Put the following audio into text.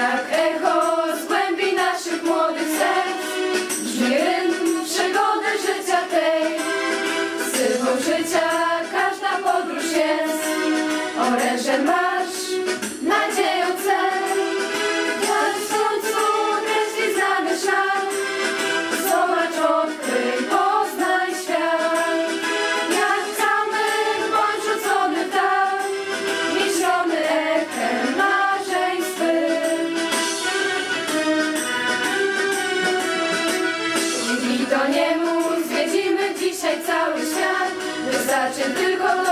jak echo z głębi naszych młodych serc. Brzmi rym przygody życia tej. Symbol życia każda podróż jest. Oręże ma Wystarczy tylko